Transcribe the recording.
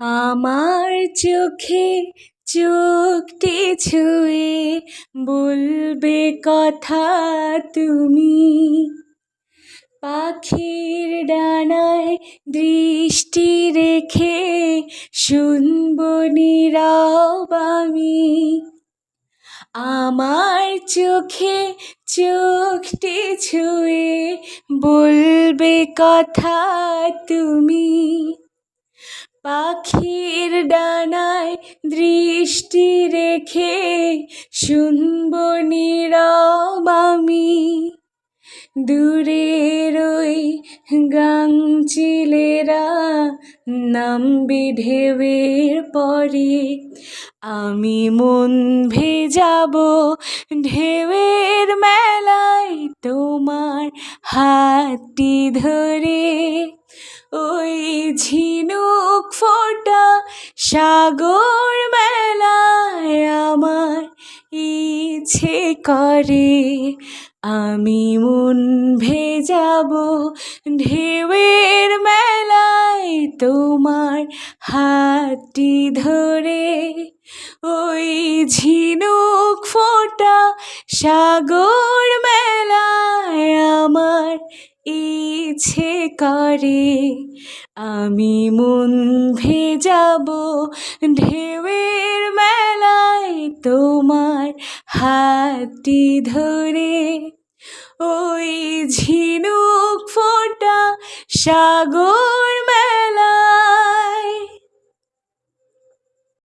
আমার চোখে চোখটি ছুঁয়ে বলবে কথা তুমি। পাখির ডানায় দৃষ্টি রেখে শুনব নীরব আমি। আমার চোখে চোখটি ছুঁয়ে বলবে কথা তুমি। পাখির ডানায় দৃষ্টি রেখে শুনব নীরব আমি। দূরের ওই গাংচিলেরা নামবে ঢেউয়ের পরে। আমি মন ভেজাবো ঢেউয়ের মেলায় তোমার হাতটি ধরে। ওই ঝিনুক ফোটা সাগর মেলায় আমার ইচ্ছে করে। আমি মন ভেজাবো ঢেউয়ের মেলায় তোমার হাতটি ধরে। ওই ঝিনুক ফোটা সাগর মেলায় আমার ইচ্ছে করে? আমি মন ভেজাব ঢেউয়ের মেলায় তোমার হাতটি ধরে। ওই ঝিনুক ফোটা সাগর